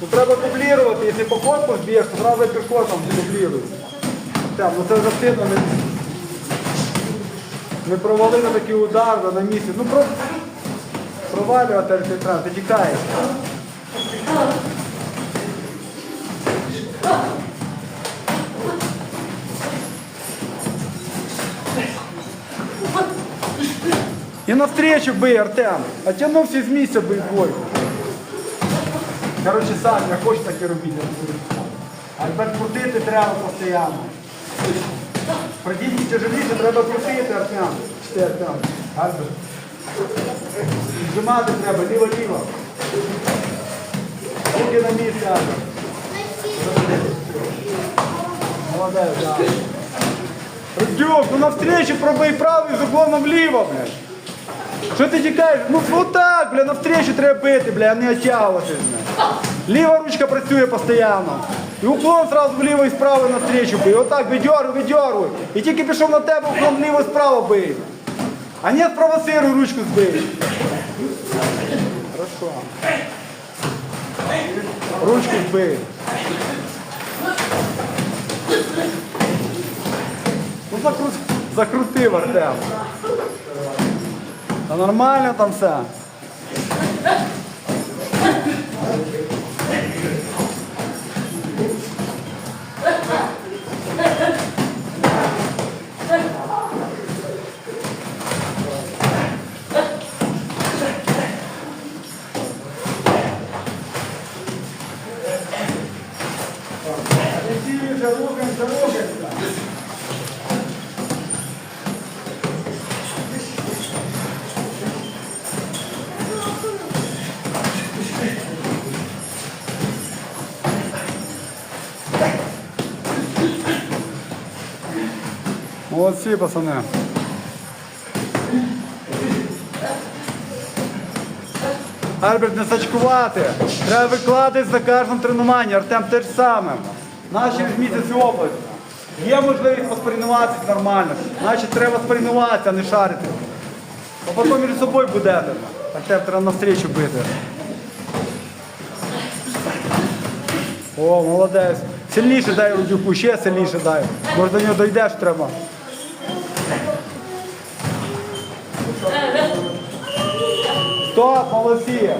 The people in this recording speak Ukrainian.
Ну треба дублірувати, якщо по корпус б'єш, то треба пішкотом дубліруй. Так, ну це вже сильно не, не на такий удар на місці. Ну просто провалювати альфільтра, ти тікаєш. І навстречу бий, Артем. А тягнувся з місця бий бой. Коротше, сам, я хочу таке робити. А тепер крутити треба постійно. Придіть тяжеліше, треба крутити, Артем. Чи Артем? Альберт. Зжимати треба, ліво-ліво. Руки на місце, Альберт. Молодець, да. Родюк, ну навстречу пробий правий з уклоном вліво, блядь. Що ти тікаєш? Ну отак, бля, навстречу треба бити, бля, а не оттягуватись, бля. Ліва ручка працює постійно. І уклон зразу вліво і справа навстречу бий. Отак, віддьоруй, віддьоруй. І тільки пішов на тебе, уклон вліво і справа бий. А не спровоцируй ручку збий. Хорошо. Ручку збий. Ну закрути, закрутив Артем. Та нормально там все. Рухаємося, рухаємося, Молодці, пацани. Альберт, не сачкувати. Треба викладати за кожним тренуванням. Артем те ж саме. Наші місяць область. Є можливість поспорінуватися нормально. Значить, треба спорінуватися, а не шарити. А потім між собою будете. Артем, треба навстрічу бити. О, молодець. Сильніше дай Рудюку, ще сильніше дай. Може до нього дійдеш треба. Стоп, молодці.